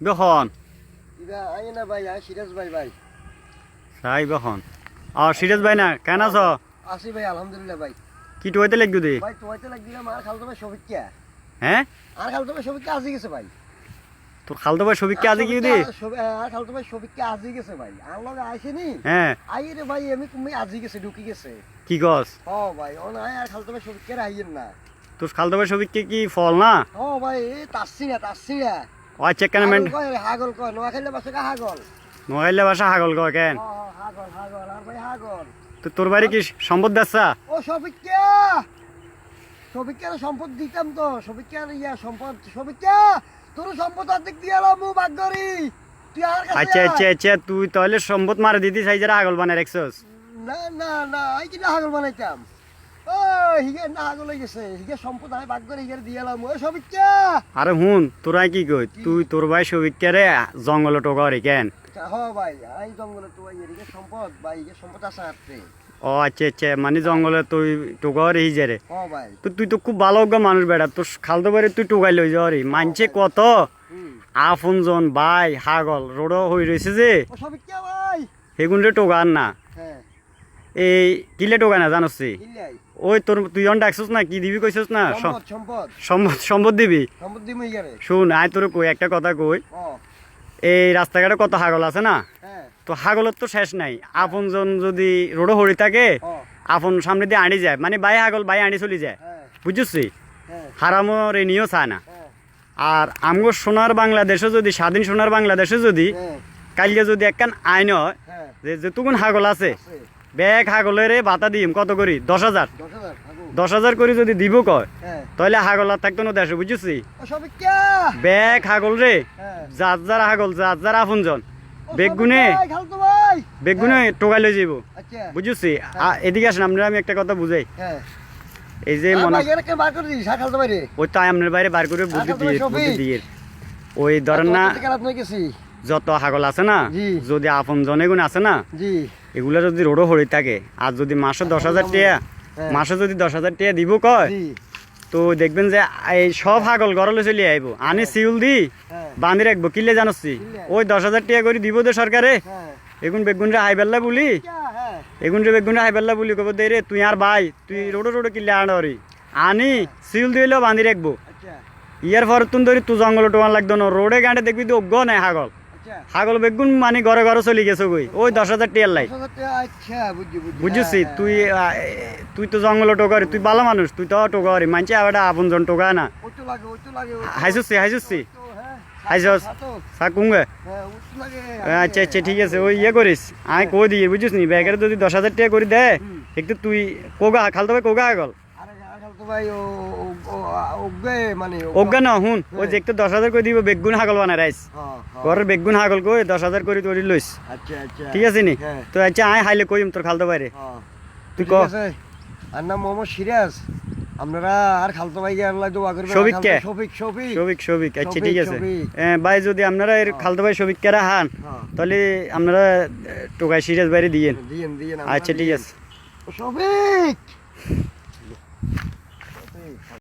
বখন ইবা I না ভাই I Siraj ভাই না কেন আছ? আসি ভাই আলহামদুলিল্লাহ ভাই। কি টুয়াইতে লাগবে দে ভাই তোয়াইতে লাগ দিলাম আর খালতো ভাই সবিকা হ্যাঁ? আর খালতো ভাই সবিকা আজি গেছে ভাই। তোর খালতো ভাই সবিককে আজি কি দে আর খালতো ভাই সবিকা আজি গেছে ভাই। আর লগে আইছে নি? হ্যাঁ। আই রে ভাই আমি তুমি আজি গেছে ঢুকি গেছে। কি গছ ও ভাই ও না আর খালতো ভাই সবিকা আইয়েন না। তোর খালতো ভাই সবিককে কি ফল না? ও ভাই এই তাসছি না তাসছি না ও কেন মেন হাগল কয় রে, হাগল কয় খাইলে বাসে কা হাগল? নোয়াইলে বাসা হাগল গ কেন? ও ও, হাগল হাগল আর ভাই হাগল। তো তোর বাড়ি কি সম্পদ দাসা ও সম্পদ দিতাম তো ইয়া তোর অর্ধেক মু আচ্ছা আচ্ছা আচ্ছা তুই তাহলে সম্পদ মারে দিতি সাই যারা হাগল বানায় রাখছস। না না না আই কিনা হাগল বানাইতাম। ও হিগে না হাগল গেছে। হিগে সম্পদ আমি বাগ করে হিগে দিয়ে এলাম। ও আরে হুন তোরা কি কই তুই তোর ভাই সবিককে রে জঙ্গলে টোকারি কেন? হ ভাই আই জঙ্গলে তো হিগে সম্পদ ভাই হিগে সম্পদ আছে হাতে ও আচ্ছা আচ্ছা মানে জঙ্গলে তুই হিজে রে হ তো তুই তো খুব ভালো মানুষ বেড়া তোর খালতো বাড়ি তুই টোকাই লই যাওয়ারি মানছে কত? হুম। আফুন জন ভাই হাগল রোড হয়ে রয়েছে যে। সেগুন রে না। হ্যাঁ। এই কিলে টোকা না কিলাই ওই তোর তুই জন ডাকছিস না? কি দিবি কইছিস না? সম্পদ সম্পদ। দিবি? শুন আয় তোর কই একটা কথা কই। এই রাস্তাঘাটে কত হাগল আছে না? হ্যাঁ। তো হাগলের তো শেষ নাই। আপন জন যদি রোডে হরি থাকে আপন সামনে দিয়ে আনি যায়। মানে বাই হাগল বাই আনি চলি যায়। হ্যাঁ। বুঝছি হ্যাঁ। হারামর চায় না। আর আমগো সোনার বাংলাদেশে যদি স্বাধীন সোনার বাংলাদেশে যদি কালকে যদি একখান আইন হয় যে যেটুকুন হাগল আছে। ব্যাগ হাগলের ভাতা দিম কত করি? দশ হাজার। দশ হাজার করে যদি দিব কয়? হ্যাঁ। তাহলে হাগল আর থাকতো না দেশে বুঝছি? ব্যাগ হাগল রে। হ্যাঁ। যার যার হাগল যার যার আপন জন বেগুনে। বেগুনে টোকাই লই যাব আচ্ছা। বুঝছি? এদিকে আসেন আপনার আমি একটা কথা বুঝাই। হ্যাঁ। এই যে মনে হ্যাঁ ওই তো আপনার বাইরে বার করে বুদ্ধি আচ্ছা, দিয়ে বুদ্ধি দিয়ে ওই ধরেন না যত হাগল আছে না যদি আপন জনে গুণ আছে না এগুলা যদি রোডও হরি থাকে আর যদি মাসে দশ হাজার টাকা হ্যাঁ। মাসে যদি দশ হাজার টাকা দিব কয় তো দেখবেন যে এই সব হাগল ঘরলে চলে আইব। আনি সিউল দি হ্যাঁ। বান্ধি রাখব কিলে কিলে? ওই দশ হাজার টাকা করে দিব দে সরকারে। হ্যাঁ। এগুন বেগুন রে হাইবেল্লা বলি। কিয়া, হ্যাঁ। এগুন রে বেগুন রে হাইবেল্লা বলি কব দে রে তুই আর ভাই তুই রোডো রোডো কিলে আনরি আনি সিউল দিলেও বান্ধি রাখব। আচ্ছা। ইয়ার পর তুন ধরি তুই জঙ্গল টোয়ান লাগতো না। রোডে গাঁটে দেখবি তো অজ্ঞ নাই হাগল। হাগল বেগুন মানে ঘরে ঘরে চলে গেছে গই ওই দশ হাজার টিয়ার লাই। আচ্ছা বুঝছি বুঝছি। বুঝছি হ্যাঁ, তুই তুই তো জঙ্গল টোকারি তুই ভালো মানুষ তুই তো টোকারি মানছে আবার আপন জন টোকা না। ওই ওই ওই হাইসুসি হাইসুসি। ওই হ্যাঁ হাইসস সাকুঙ্গে। হ্যাঁ ওই আচ্ছা আচ্ছা ঠিক আছে ওই ইয়ে করিস। আমি কই দিই বুঝিস নি? ব্যাগের যদি দশ হাজার টাকা করে দে একটু তুই কোগা খালতে হবে কোগা আগল মানে অজ্ঞা না হুন ওই যে একটু দশ হাজার করে দিব বেগুন হাগল বানায় রাইস। ঘরের বেগুন হাগল কই দশ হাজার করে তোর লইস ঠিক আছে নি। তো আচ্ছা আয় হাইলে কইম তোর খালতে বাইরে। তুই ঠিক ক। আছে। আর নাম মোহাম্মদ সিরাজ। আপনারা আর খালতো ভাই শফিক কে? শফিক শফিক। আচ্ছা ঠিক আছে। ভাই যদি আপনারা এর খালতে ভাই সবিক কেরা হান তাহলে আপনারা টোকাই সিরিয়াস বাইরে দিয়েন। দিয়েন দিয়েন আচ্ছা ঠিক আছে। শফিক!